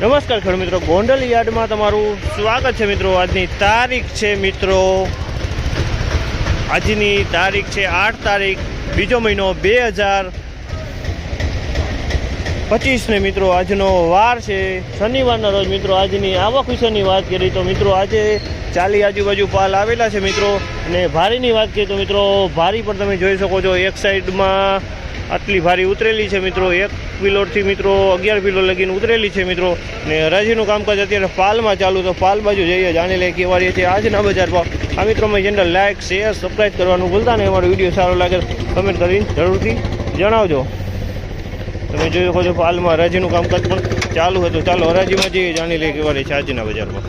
નમસ્કાર ખેડૂત મિત્રો, ગોંડલ યાર્ડમાં તમારું સ્વાગત છે મિત્રો. આજની તારીખ છે મિત્રો. આજની તારીખ છે આઠ તારીખ, બીજો મહિનો બે હજાર પચીસને મિત્રો, આજનો વાર છે. શનિવારના રોજ મિત્રો, આજની આવક વિશેની વાત કરીએ તો મિત્રો, આજે ચાલી આજુબાજુ પાલ આવેલા છે મિત્રો. અને ભારીની વાત કરીએ તો મિત્રો, ભારી પર તમે જોઈ શકો છો એક સાઈડમાં આટલી ભારી ઉતરેલી છે મિત્રો. એક પિલોરથી મિત્રો અગિયાર પિલો લગીને ઉતરેલી છે મિત્રો. ને હરાજીનું કામકાજ અત્યારે પાલમાં ચાલુ તો પાલ બાજુ જઈએ. જાણી લઈએ કેવા રહી છે આજના બજાર ભાવ. આ મિત્રો મેં ચેનલ લાઇક શેર સબસ્ક્રાઈબ કરવાનું ભૂલતા નહીં. અમારો વીડિયો સારો લાગે કમેન્ટ કરીને જરૂરથી જણાવજો. તમે જોઈ શકો છો પાલમાં હરાજીનું કામકાજ પણ ચાલુ હતું. ચાલો હરાજીમાં જઈએ. જાણી લે કેવા રહી છે આજના બજારમાં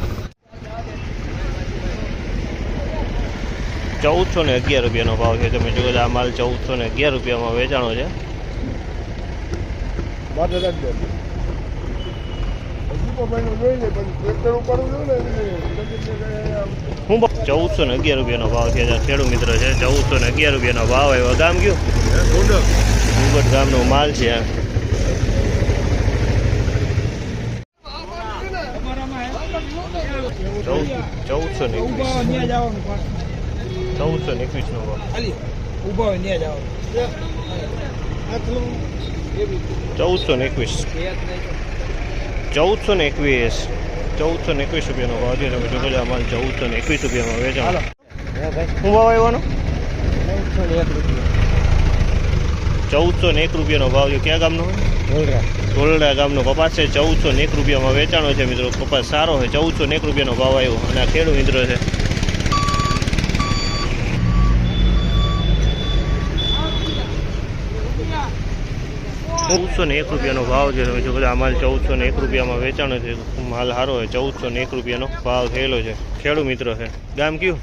ચૌદસો ને અગિયાર રૂપિયાનો ભાવ છે. તમે જોયો આ માલ ચૌદસો ને અગિયાર રૂપિયામાં વેચાણો છે. ને હું ચૌદસો ને અગિયાર રૂપિયાનો ભાવ છે. ખેડૂત મિત્ર છે ચૌદસો ને અગિયાર રૂપિયાનો ભાવ આવ્યો. ગામ ગયું ડુંગર ગામનો માલ છે. ચૌદસો ચૌદ ચૌદસો ને એકવીસ ને ચૌદસો ને એકવીસ. ચૌદસો ને એકવીસ. ચૌદસો ને એકવીસ રૂપિયાનો ભાવ છે. તમે જોજો માલ ચૌદસો ને એકવીસ રૂપિયામાં વેચાણ. શું ભાવ આવ્યો ચૌદસો ને એક રૂપિયાનો ભાવ છે. ક્યાં ગામનો? ઢોલડા ગામનો. કપાસ છે ચૌદસો ને એક રૂપિયામાં વેચાણો છે મિત્રો. કપાસ સારો છે. ચૌદસો ને એક રૂપિયાનો ભાવ આવ્યો. અને આ ખેડૂત મિત્રો છે. ચૌદસો ને એક રૂપિયાનો ભાવ છે. તમે જો બધા આ માલ ચૌદસો ને એક રૂપિયામાં વેચાણો છે માલ સારો છે ચૌદસો ને એક રૂપિયાનો ભાવ થયેલો છે. ખેડૂ મિત્ર છે. ગામ કયું?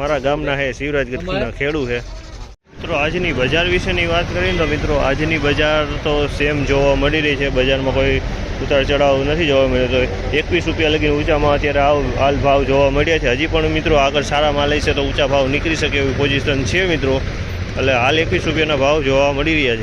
મારા ગામના છે શિવરાજગઢના ખેડૂ છે. મિત્રો આજની બજાર વિશેની વાત કરીએ તો મિત્રો આજની બજાર તો સેમ જોવા મળી રહી છે. બજારમાં કોઈ ઉતાર ચઢાવ નથી જોવા મળ્યો. તો એકવીસ રૂપિયા લગીને ઊંચામાં અત્યારે આવ હાલ ભાવ જોવા મળ્યા છે. હજી પણ મિત્રો આગળ સારા માલ છે તો ઊંચા ભાવ નીકળી શકે એવી પોઝિશન છે મિત્રો. એટલે હાલ એકવીસ રૂપિયાના ભાવ જોવા મળી રહ્યા છે.